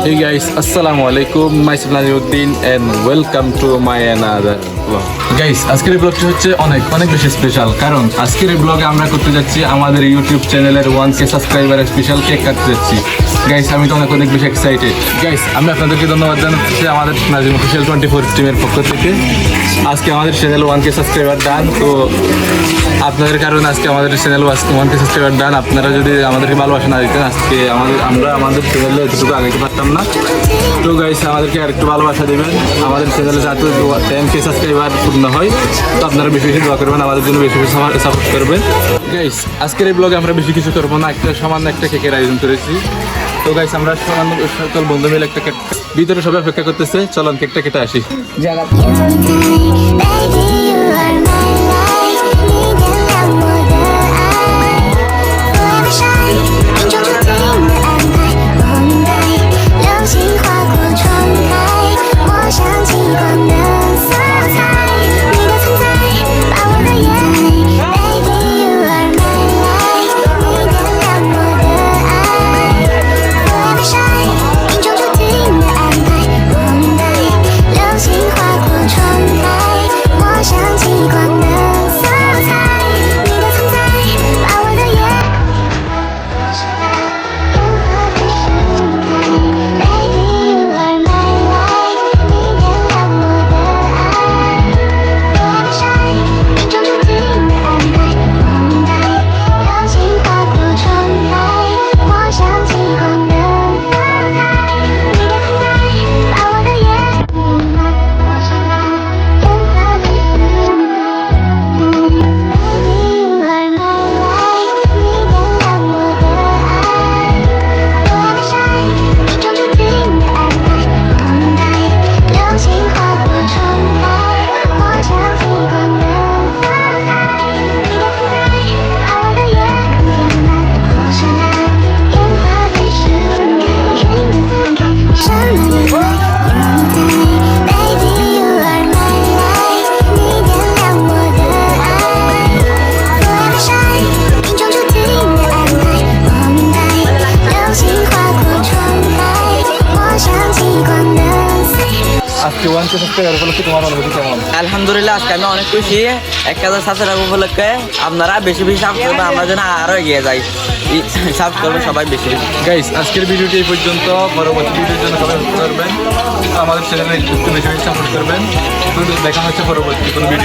Hey guys, Assalamu alaikum. Myself Naziruddin and welcome to my another vlog. Guys আজকের এই ব্লগটি হচ্ছে অনেক অনেক বেশি স্পেশাল কারণ আজকের ব্লগে আমরা করতে যাচ্ছি আমাদের ইউটিউব চ্যানেলের ওয়ান কে সাবস্ক্রাইবারের স্পেশাল কেক কাটতে যাচ্ছি। গাইস আমি তো অনেক অনেক বেশি এক্সাইটেড গাইস আমি আপনাদেরকে ধন্যবাদ জানাচ্ছি আমাদের নাজিম অফিসিয়াল টোয়েন্টি ফোর টিমের পক্ষ থেকে। আজকে আমাদের channel one K subscriber done তো আপনাদের কারণে আজকে আমাদের channel one K subscriber done আপনারা যদি আমাদেরকে ভালোবাসা না দিতেন আজকে আমাদের আমরা আমাদের চ্যানেলে এতটুকু আগাইতে পারতাম না। তো গাইস আমাদেরকে আর একটু ভালোবাসা দেবেন। আমাদের চ্যানেলে যাতে টেন কে সাবস্ক্রাইবার পূর্ণ হয়, তো আপনারা বেশি বেশি দোয়া করবেন, আমাদের জন্য বেশি বেশি সাপোর্ট করবেন। গাইস আজকের এই ব্লগে আমরা বেশি কিছু করব না, একটা সামান্য একটা কেকের আয়োজন করেছি। তো গাইস আমরা সামান্য সকল বন্ধু মিলে একটা কেক ভিতরে সবাই অপেক্ষা করতেছে, চলুন কেকটা কেটে আসি। সাবস্ক্রাইবার উপলক্ষে তোমার অনুভূতি কেমন? আলহামদুলিল্লাহ আজকে আমি অনেক খুশি। এক হাজার সাবস্ক্রাইব উপলক্ষে আপনারা বেশি বেশি সাবস্ক্রাইব করবেন আমরা যেন আরও এগিয়ে যাই। সাবস্ক্রাইব করবেন সবাই বেশি বেশি। গাইস আজকের ভিডিওটি এই পর্যন্ত। পরবর্তী ভিডিওর জন্য সবাই করবেন। আমাদের চ্যানেলে একটু বেশি বেশি সাপোর্ট করবেন। দেখা হচ্ছে পরবর্তী কোনো ভিডিও